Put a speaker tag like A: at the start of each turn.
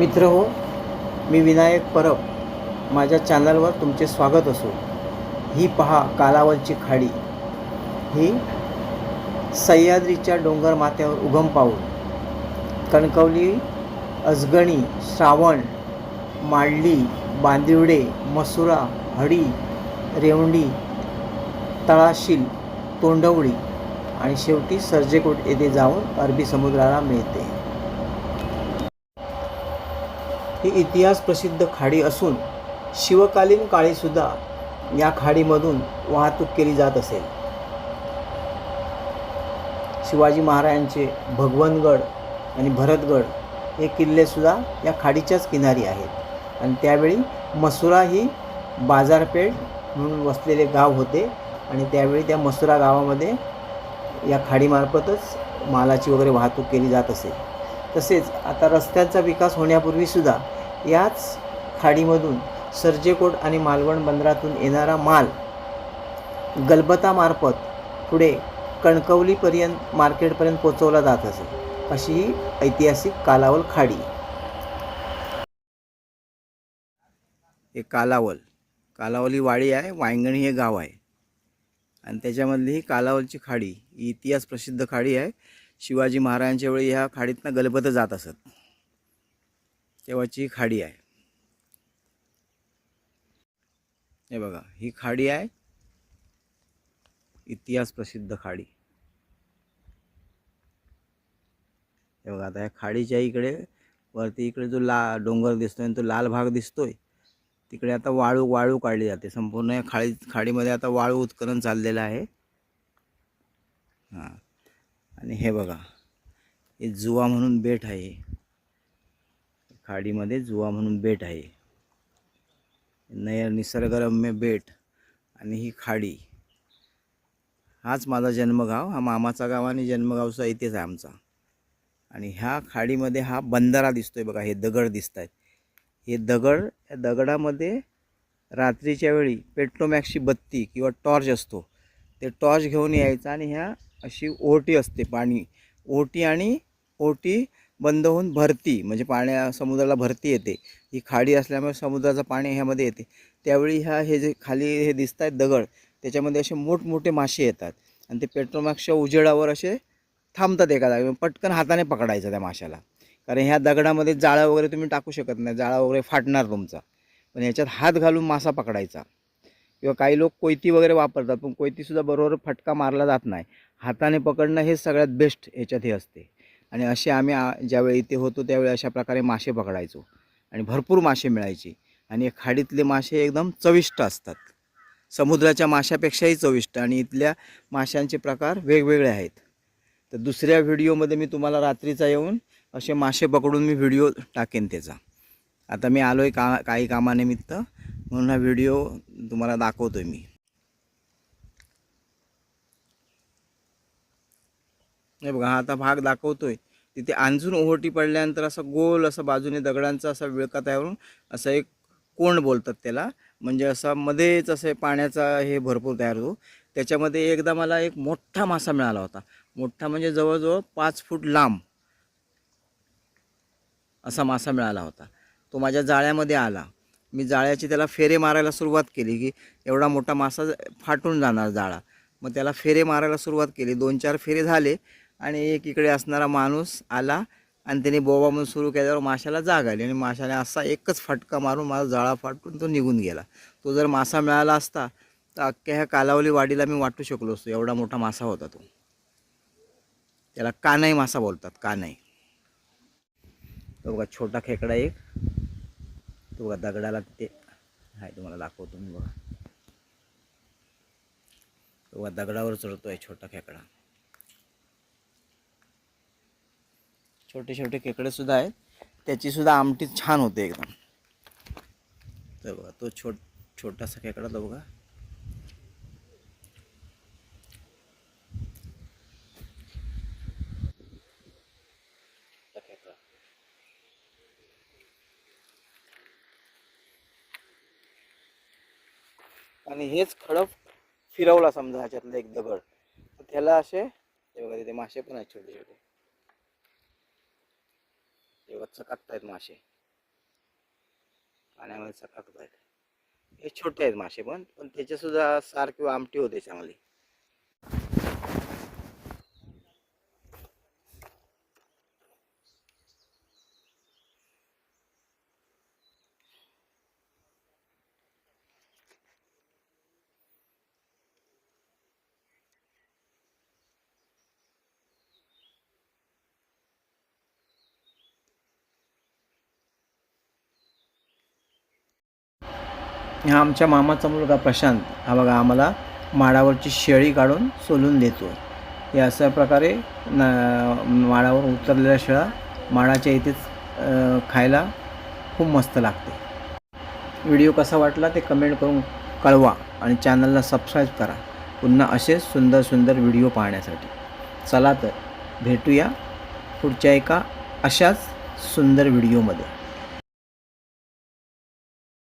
A: मित्र हो मी विनायक परब माझ्या चॅनलवर तुमचे स्वागत असो. ही पहा कालावलची खाडी. ही सह्याद्रीच्या डोंगर माथ्यावर उगम पाऊल. कणकवली अजगणी श्रावण मांडली बांदिवडे मसुरा हडी रेवंडी तळाशील तोंडवळी आणि शेवटी सर्जेकोट येथे जाऊन अरबी समुद्राला मिळते. ही इतिहास प्रसिद्ध खाडी असून शिवकालीन काळीसुद्धा या खाडीमधून वाहतूक केली जात असेल. शिवाजी महाराजांचे भगवनगड आणि भरतगड हे किल्लेसुद्धा या खाडीच्याच किनारी आहेत. आणि त्यावेळी मसुरा ही बाजारपेठ म्हणून वसलेले गाव होते आणि त्यावेळी त्या मसुरा गावामध्ये या खाडीमार्फतच मालाची वगैरे वाहतूक केली जात असेल तसेच आता रस्त्यांचा विकास होण्यापूर्वीसुद्धा याच खाडीमधून सर्जेकोट आणि मालवण बंदरातून येणारा माल गलबतामार्फत पुढे कणकवलीपर्यंत मार्केटपर्यंत पोचवला जात असे. अशी ही ऐतिहासिक कालावल खाडी. हे कालावल. कालावली वाडी आहे वायंगणी हे गाव आहे. आणि त्याच्यामधली ही कालावलची खाडी ही इतिहास प्रसिद्ध खाडी आहे. शिवाजी महाराजांच्या वेळी ह्या खाडीतनं गलबत जात असत. तेव्हाची खाडी आहे. हे बघा ही खाडी आहे. इतिहास प्रसिद्ध खाडी. हे बघा आता ह्या खाडीच्या इकडे वरती इकडे जो ला डोंगर दिसतोय आणि तो लाल भाग दिसतोय तिकडे आता वाळू वाळू काढली जाते. संपूर्ण या खाडी खाडीमध्ये आता वाळू उत्खनन चाललेलं आहे. हां. आणि हे बघा हे जुवा म्हणून बेट आहे. खाडीमध्ये जुवा म्हणून बेट आहे. नय निसर्गरम्य बेट आणि ही खाडी. हाच माझा जन्मगाव हा मामाचा गाव आणि जन्मगावचा इथेच आहे आमचा. आणि ह्या खाडीमध्ये हा बंधारा दिसतोय बघा हे दगड दिसत आहेत हे दगड या दगडामध्ये रात्रीच्या वेळी पेट्रोमॅक्सची बत्ती किंवा टॉर्च असतो. ते टॉर्च घेऊन यायचा आणि ह्या अशी ओटी असते पाणी. ओटी आणि ओटी बंद होऊन भरती म्हणजे पाण्या समुद्राला भरती येते. ही खाडी असल्यामुळे समुद्राचं पाणी ह्यामध्ये येते. त्यावेळी ह्या हे जे खाली हे दिसत आहेत दगड त्याच्यामध्ये असे मोठमोठे मासे येतात. आणि ते पेट्रोमॅक्सच्या उजेडावर असे थांबतात एका पटकन हाताने पकडायचं त्या माशाला. कारण ह्या दगडामध्ये जाळं वगैरे तुम्ही टाकू शकत नाही जाळा वगैरे फाटणार तुमचा. पण ह्याच्यात हात घालून मासा पकडायचा. किंवा काही लोक कोयती वगैरे वापरतात पण कोयतीसुद्धा बरोबर फटका मारला जात नाही. हाताने पकडणं हे सगळ्यात बेस्ट ह्याच्यात हे असते. आणि असे आम्ही ज्यावेळी इथे होतो त्यावेळी अशा प्रकारे मासे पकडायचो. आणि भरपूर मासे मिळायचे. आणि खाडीतले मासे एकदम चविष्ट असतात. समुद्राच्या माशापेक्षाही चविष्ट आणि इथल्या माशांचे प्रकार वेगवेगळे आहेत. तर दुसऱ्या व्हिडिओमध्ये मी तुम्हाला रात्रीचा येऊन असे मासे पकडून मी व्हिडिओ टाकेन त्याचा. आता मी आलो आहे का काही कामानिमित्त. म्हणून हा व्हिडिओ तुम्हाला दाखवतो आहे मी. हे बघा हा आता भाग दाखवतोय. तिथे आणजून ओहोटी पडल्यानंतर असं गोल असं बाजूने दगडांचा असा विळका तयार होऊन असं एक कोंड बोलतात त्याला. म्हणजे असा मध्येच असे पाण्याचा हे भरपूर तयार होतो. त्याच्यामध्ये एकदा मला एक मोठा मासा मिळाला होता. मोठा म्हणजे जवळजवळ पाच फूट लांब असा मासा मिळाला होता. तो माझ्या जाळ्यामध्ये आला. मी जाळ्याची त्याला फेरे मारायला सुरुवात केली की एवढा मोठा मासा फाटून जाणार जाळा. मग त्याला फेरे मारायला सुरुवात केली. दोन चार फेरे झाले आणि एक इकडे असणारा माणूस आला आणि त्याने बोबा म्हणून सुरू केल्यावर माशाला जाग आली आणि माशाने असा एकच फटका मारून माझा जाळा फाटून तो निघून गेला. तो जर मासा मिळाला असता तर अख्ख्या ह्या कालावली वाडीला मी वाटू शकलो असतो. एवढा मोठा मासा होता तो. त्याला कानाई मासा बोलतात कानाई. तो बघा छोटा खेकडा एक. तो बघा दगडाला तिथे आहे तुम्हाला दाखवतो मी बघा. तो बघा दगडावर चढतोय छोटा खेकडा. छोटे छोटे खेकडे सुद्धा आहेत. त्याची सुद्धा आमटी छान होते एकदम. तर बघा तो छोट छोटासा खेकडा तो बघा. आणि हेच खडक फिरवला समजा ह्याच्यातलं एक दगड. तर त्याला असे हे बघा तिथे मासे पण आहेत छोटे छोटे. हे बघा चकाकतायत मासे. पाण्यामध्ये चकाकत आहेत हे छोटे आहेत मासे पण पण त्याच्यासुद्धा सार किंवा आमटी होते चांगली. हा आमच्या मामाचा मुलगा प्रशांत. हा बघा आम्हाला माडावरची शेळी काढून सोलून देतो. हे अशा प्रकारे न माडावर उतरलेल्या शेळा माडाच्या इथेच खायला खूप मस्त लागते. व्हिडिओ कसा वाटला ते कमेंट करून कळवा आणि चॅनलला सबस्क्राईब करा. पुन्हा असेच सुंदर सुंदर व्हिडिओ पाहण्यासाठी. चला तर भेटूया पुढच्या एका अशाच सुंदर व्हिडिओमध्ये.